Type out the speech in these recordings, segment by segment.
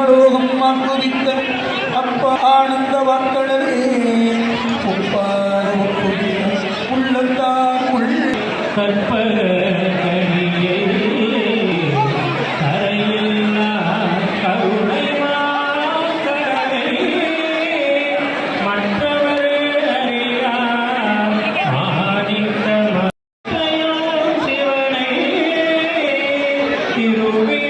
தேவலோகம் மாற்றுவித்த அப்ப ஆனந்த வாக்களரே உள்ளத்தார் உள். கற்ப you.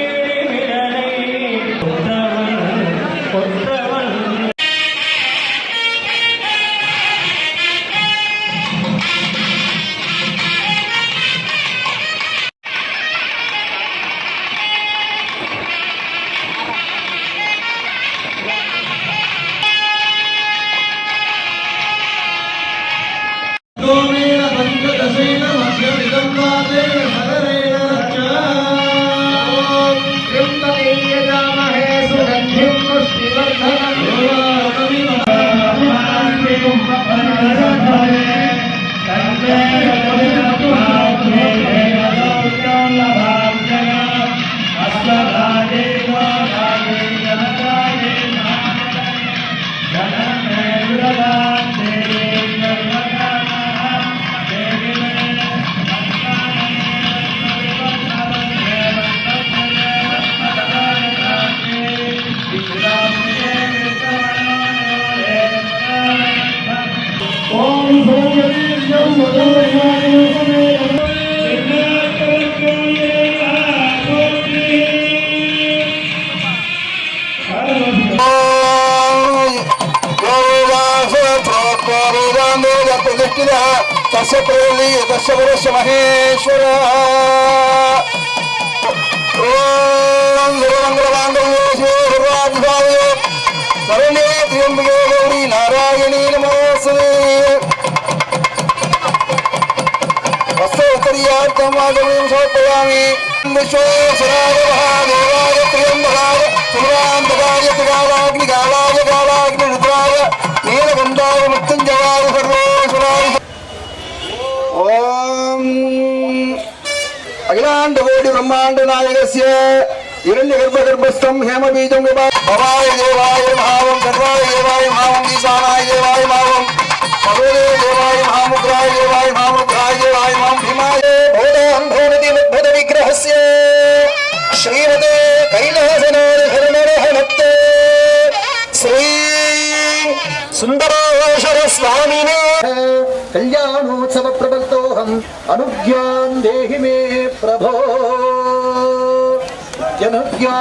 Vamos a ver un sorteo a mí, un beso de la de de அகிலாண்ட கோடி பிரம்மாண்ட நாயகசிய இரண்டு கர்ப்ப கர்ப்பஸ்தம் ஹேம பீஜம் பவாய தேவாய மாவம் கர்வாய தேவாய மாவம் ஈசானாய தேவாய மாவம் பகவதே தேவாய மாமுக்ராய தேவாய மாமுக்ராய தேவாய மாம் பீமாய போதாம் பூனதி உத்புத விக்கிரகஸ்ய ஸ்ரீமதே கைலாசநாத ஹரணரஹனத்தே ஸ்ரீ சுந்தரேஸ்வர சுவாமினே கல்யாணோத்சவ பிரபல்தோ प्रबलतोऽहम् अनुज्ञान् देहि मे प्रभो जनज्ञा